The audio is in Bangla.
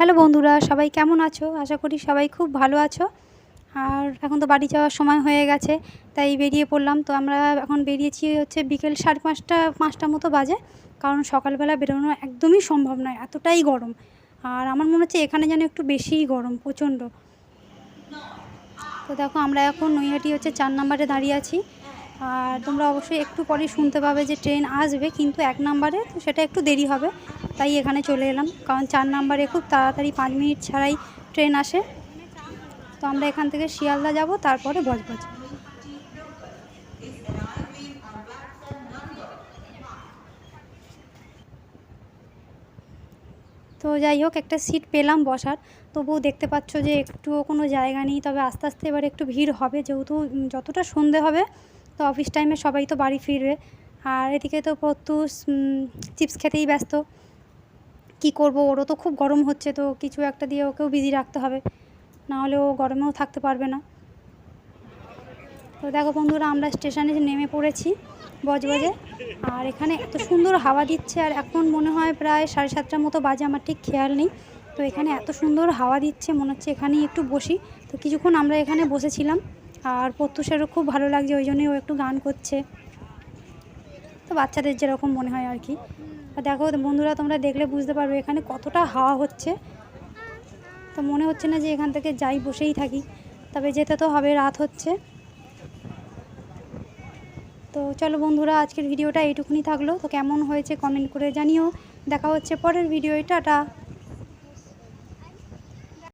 হ্যালো বন্ধুরা, সবাই কেমন আছো? আশা করি সবাই খুব ভালো আছো। আর এখন তো বাড়ি যাওয়ার সময় হয়ে গেছে, তাই বেরিয়ে পড়লাম। তো আমরা এখন বেরিয়েছি হচ্ছে বিকেল সাড়ে পাঁচটা পাঁচটা মতো বাজে, কারণ সকালবেলা বেরোনো একদমই সম্ভব নয়, এতটাই গরম। আর আমার মনে হচ্ছে এখানে যেন একটু বেশিই গরম, প্রচণ্ড। তো দেখো, আমরা এখন নৈহাটি হচ্ছে চার নাম্বারে দাঁড়িয়ে আছি। আর তোমরা অবশ্যই একটু পরে শুনতে পাবে যে ট্রেন আসবে, কিন্তু এক নাম্বারে তো সেটা একটু দেরি হবে। তাই এখানে চলে এলাম। কারণ চার নাম্বারে খুব তাড়াতাড়ি পাঁচ মিনিট ছাড়াই ট্রেন আসে। তো আমরা এখান থেকে শিয়ালদা যাব, তারপরে বজবজ। তো যাই হোক, একটা সিট পেলাম বসার। তবুও দেখতে পাচ্ছ যে একটুও কোনো জায়গা নেই, তবে আস্তে আস্তে এবার একটু ভিড় হবে যেহেতু যতটা সন্ধে হবে, তো অফিস টাইমে সবাই তো বাড়ি ফিরবে। আর এদিকে তো প্রত্যুষ চিপস খেতেই ব্যস্ত। কি করব? ওরও তো খুব গরম হচ্ছে, তো কিছু একটা দিয়ে ওকেও বিজি রাখতে হবে। না হলে ও গরমেও থাকতে পারবে না। তো দেখো বন্ধুরা, আমরা স্টেশনে নেমে পড়েছি বজবজে। আর এখানে এত সুন্দর হাওয়া দিচ্ছে, আর এখন মনে হয় প্রায় সাড়ে সাতটার মতো বাজে, আমার ঠিক খেয়াল নেই। তো এখানে এত সুন্দর হাওয়া দিচ্ছে, মনে হচ্ছে এখানেই একটু বসি। তো কিছুক্ষণ আমরা এখানে বসেছিলাম, আর প্রত্যুষেরও খুব ভালো লাগছে, ওই জন্যই ও একটু গান করছে। তো বাচ্চাদের যেরকম মনে হয় আর কি। দেখো বন্ধুরা, তোমরা দেখলে বুঝতে পারবে এখানে কতটা হাওয়া হচ্ছে। তো মনে হচ্ছে না যে এখান থেকে যাই বসেই থাকি। তবে যেতে তো হবে, রাত হচ্ছে। তো চলো বন্ধুরা, আজকের ভিডিওটা এইটুকুনি থাকল। তো কেমন হয়েছে কমেন্ট করে জানিও। দেখা হচ্ছে পরের ভিডিও টাটা।